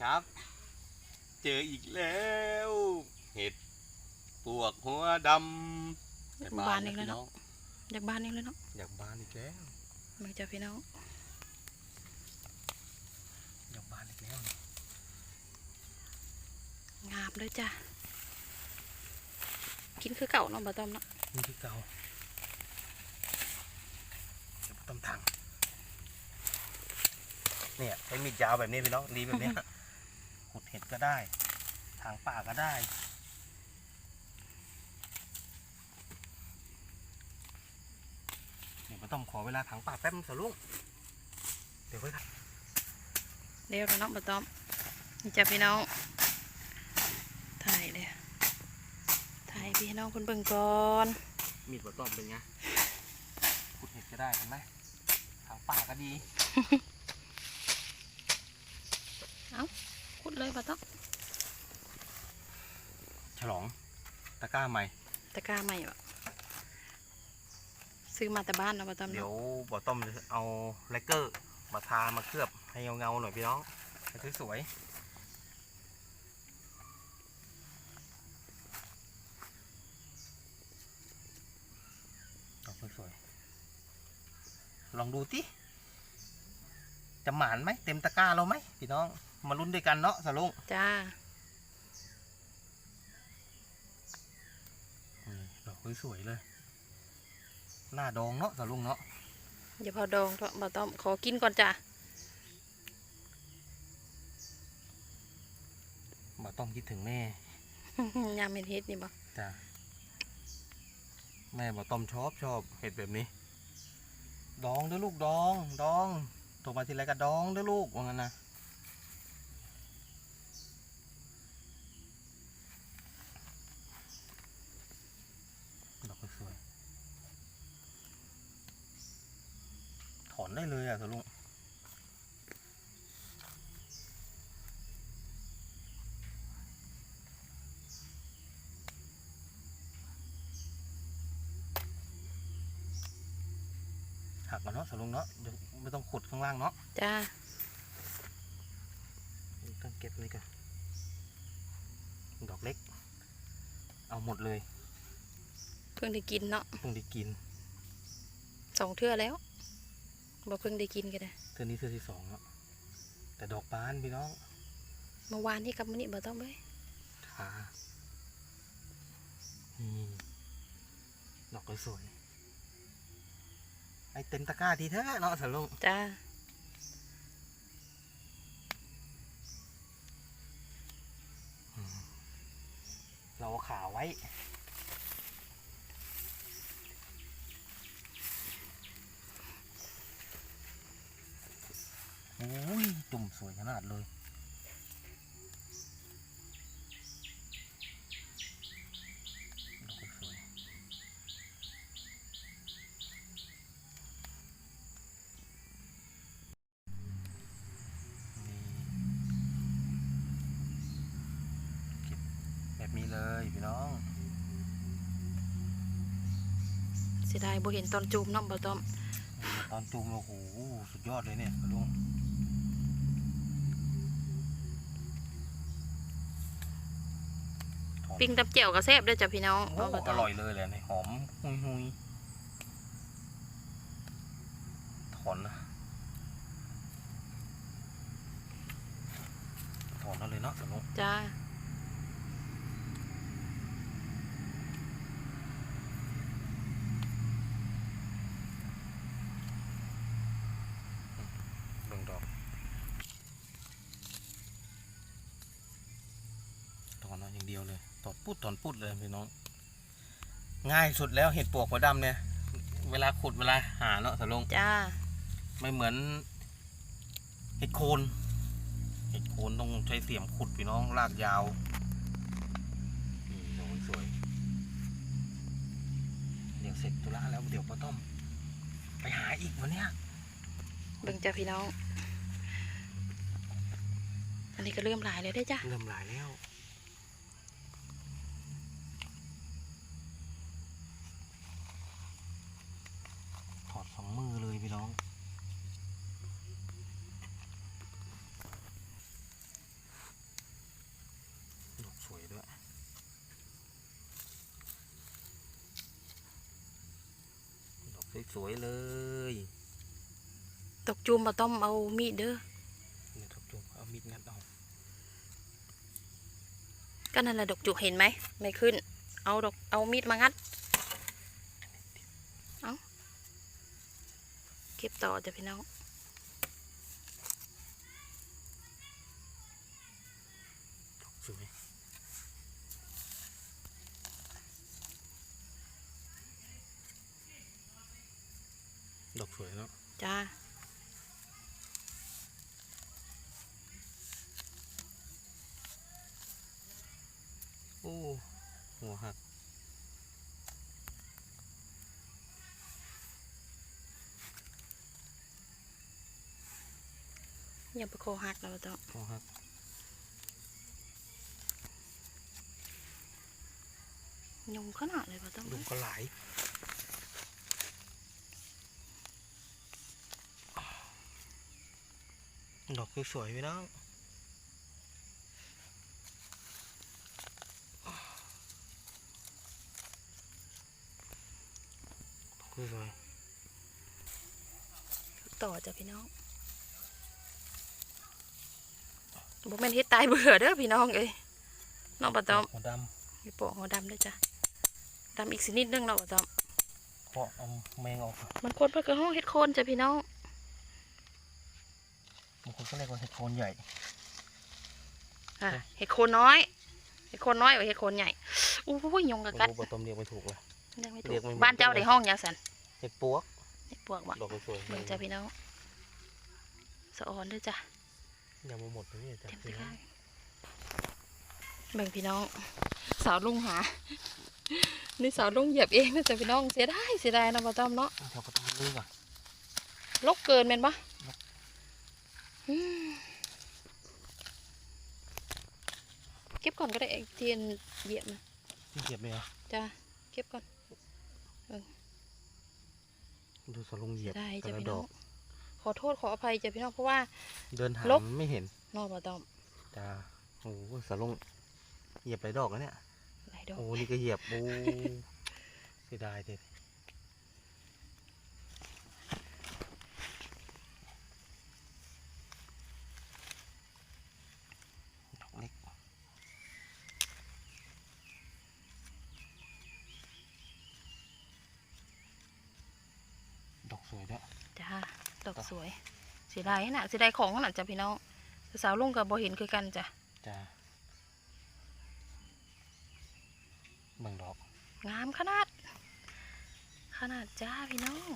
ครับ เจออีกแล้ว เห็ดปวกหัวดำบานอีกแล้วเนาะอยากบ้านเองเลยเนาะอยากบานอีกแล้วมาจ้ะพี่น้องอยากบานอีกแล้วงามเลยจ้ะกินคือเก่าเนาะบ่ต้อมเนาะนี่คือเก่าเดี๋ยวต้มถังเนี่ยใช้มีดยาวแบบนี้พี่น้องดีแบบเนี้ยขุดเห็ด ก็ได้ ถางป่าก็ได้ เดี๋ยวมาต้อมขอเวลาถางป่าแป๊บนึงสะลุงเดี๋ยวไว้ครับเร็วแล้วเนาะบ่ต้อมนี่จ้ะพี่น้อง ถ่ายเลยถ่ายพี่น้องคนเบิ่งก่อน มีดบะต้อมเป็นไงขุดเห็ดก็ได้เห็นไหมถางป่าก็ดี ขุดเลยบ่ต้อม ฉลองตะก ร้าใหม่ตะกร้าใหม่บ่ซื้อมาแต่บ้านเนาะบ่ต้อมเดี๋ยเนาะวบอต้อมจะเอาแลกเกอร์มาทามาเคลือบให้เงาๆหน่อยพี่น้องให้สวยๆดอกสวยๆลองดูติจะหมานไหมเต็มตะกร้าเราไหมพี่น้องมาลุ้นด้วยกันเนาะสลุงจ้า นี่ดอก สวยๆเลย หน้าดองเนาะสลุงเนาะอย่าพอดองเถอะบ่ต้อมขอกินก่อนจ้ะบอต้อมคิดถึงแม่ ยามเป็นเฮ็ดนี่บ่จ้ะแม่บอกต้อมชอบชอบเห็ดแบบนี้ ดองเด้อลูกดอง ดองโทรมาทีไรก็ดองเด้อลูกว่างั้นนะดอกสวยถ อนได้เลยอะสลุงหักมาเนาะสลุงเนาะเดี๋ยวไม่ต้องขุดข้างล่างเนาะจ้าต้องเก็บนี่ก่อนดอกเล็ก เอาหมดเลย เพิ่งได้กินเนาะเพิ่งได้กินสองเทื่อแล้ว บ่เพิ่งได้กินกันนะเทือนี้เทือที่สองแล้วแต่ดอกบานพี่น้องเมื่อวานที่กับมื้อนี้บ่ต้องเว้ยขานี่ดอกสวยๆไอเต็มตะกร้าทีเถอะเนาะสลุงจ้าอืมเราเอาขาไว้ โอ้ยจุ่มสวยขนาดเลยดอกสวยนี่เก็บแบบนี้เลยพี่น้อง เสียดายบ่เห็นตอนจูมเนาะบ่ต้อมตอนจุ่มโอ้โหสุดยอดเลยเนี่ยลุง ปิ้งตับแจ่วก็แซ่บเด้วยจ้ะพี่น้องโอ้เนาะบ่อต้อมร่อยเลยแหละเนี่ยหอมหุยหุยถอนนะถอนเอาเลยเนาะสนุกจ้า เบิ่งดอกถอนเอาอย่างเดียว เลยถอนปุดถอนปุดเลยพี่น้อง ง่ายสุดแล้วเห็ดปวกหัวดำเนี่ย เวลาขุดเวลาหาเนาะสลงจ้า ไม่เหมือน เห็ดโคนเห็ดโคนต้องใช้เสียมขุดพี่น้องลากยาวนี่โอ้ยสวยเดี๋ยวเสร็จธุระแล้วเดี๋ยวป้าต้อมไปหาอีกวันเนี้ยเบิ่งจ้ะพี่น้อง อันนี้ก็เริ่มหลายเลยได้อจ้ะเริ่มหลายแล้ว ถอดสองมือเลยพี่น้อง สวยเลย ตกจุมบ่ต้อมเอามีดเด้อเนี่ยครับจุ๊บเอามีดงัดเอาก็นั่นแหละดอกจุกเห็นไหมไม่ขึ้น เอาดอกเอามีดมางัดเอาเก็บต่อจ้ะพี่น้อง สวยดอกสวยเนาะ จ้าโอ้หัวหักอย่าไปโคหักแล้วบ่ต้อมหัวหักยุงขนาดเลยบ่ต้อมลุงก็หลาย ดอกสวยๆพี่น้องดอกสวยต่อจ้ะพี่น้องบ่แม่นเฮ็ดตายเบื่อเด้อพี่น้องเอ้ยน้องบ่ต้อมหัวดมีปอกหัวดำด้วยจ้ะดำอีกสินิดนึงเนาะบ่ต้อมำเพาะเอาแมงออก มันคนเพื่อกระห้องเฮ็ดโคนจ้ะพี่น้องบางคนก็เรียกว่าเห็ดโคนใหญ่อะเห็ดโคนน้อย เห็ดโคนน้อยกว่าเห็ดโคนใหญ่อู้หูยยงกะกัดรู้ปต้มเรียกไม่ถูกเลยเรียกไม่เรีถูยกกไม่เหมือนบ้านเจ้ากันเลยในห้องยังสันเห็ดปวกเห็ดปวกบ่ดอกสวยๆเบิ่งจ้ะพี่น้องสะออนด้วยจ้ะยังไม่หมดเลยเนี่ยจ้ะเต็มไปพี่น้ข้าองงเบิ่งพี่น้อง สาวลุงหานี่สาวลุงเหยียบเองนะจ้ะพี่น้องเสียดายเสียดายนะบ่ต้อมเนาะเราก็ต้องลื้อก่อนลกเกินแม่นปะลกอืม เก็บก่อนก็ได้ไอ้เทียนเหยียบนะนี่เหยียบเลยเหรอจ้ะเก็บก่อนดูสลุงเหยียบได้แต่จ้ะละพี่ดน้อองกขอโทษขออภัยจ้ะพี่น้องเพราะว่า เดินหาลกไม่เห็นนอกบ่ต้อมจ้าโอ้โหสลุงเหยียบหลายดอกแล้วเนี่ยหลายดอกโอ้นี่ก็เหยียบโอ้เสียดายเด็ดดอกเล็กดอก สวยด้วยจ้าดอกสวยเสียดายนะเสียดายของขนาดจ้ะพี่น้องแต่สาวลุงกับบ่เห็นคือกันจ้ะจ้าเบิ่งดอก งามขนาด ขนาดจ้าพี่น้อง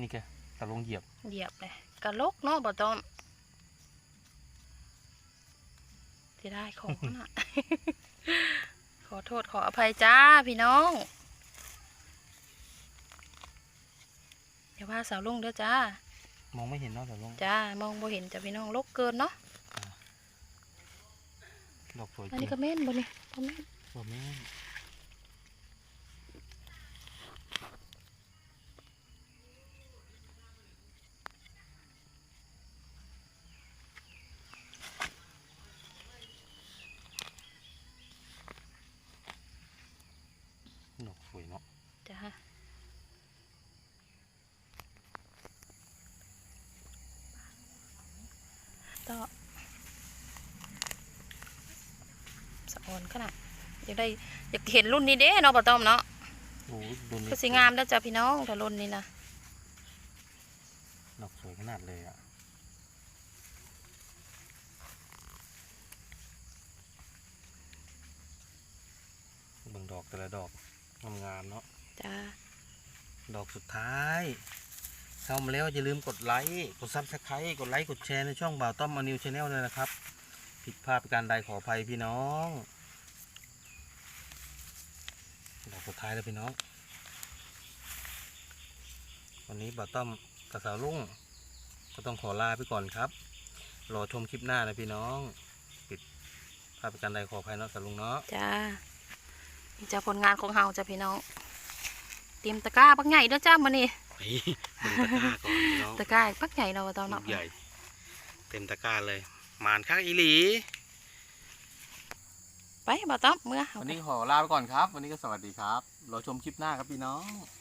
นี่แกสลุงเหยียบ เหยียบเลยกะลกเนาะบ่ต้อมเสียดายของขนาดขอโทษขออภัยจ้าพี่น้อง อย่าว่าสาวลุงเด้อจ้ามองไม่เห็นเนาะสลุงจ้ามองบ่เห็นจ้ะพี่น้องลกเกินเนาะดอกสวยจอันรินี้งก็แม่นบ่นี่บ่แม่นบ่แม่นดอกสวยเนาะ จ้า ต่อสะออนขนาดอยากได้อยากเห็นรุ่นนี้เด้เนาะป้าต้อมเนาะโอ้ยดูนี่ก็สิงามแล้วจ้ะพี่น้องถ้ารุ่นนี้นะดอกสวยขนาดเลยอะเบิ่งดอกแต่ละดอกงามๆเนาะจ้าดอกสุดท้าย เข้ามาแล้วอย่าลืมกดไลค์กดซับสไครต์กดไลค์กดแชร์ในช่องบ่าวต้อมมานิวชาแนลเลยนะครับ ผิดพลาดประการใดขออภัยพี่น้องดอกสุดท้ายแล้วพี่น้อง วันนี้บ่าวต้อมกับสาวลุงก็ต้องขอลาไปก่อนครับรอชมคลิปหน้านะพี่น้องผิดพลาดประการใดขออภัยเนาะสาวลุงเนาะจ้านี่จ้าผลงานของเฮาจ้ะพี่น้องเตรียมตะกร้าปักใหญ่เด้อจ้ามื้ อนี้ไปดูตะกร้าก่อนพี่น้องตะกร้าปักใหญ่เนาะป้าต้อมลูเนาะกใหญ่ เต็มตะกร้าเลย มานข้างอีหลี ไปป้าต้อมเมื่อวันนี้ขอลาไปก่อนครับ วันนี้ก็สวัสดีครับรอชมคลิปหน้าครับพี่น้องจ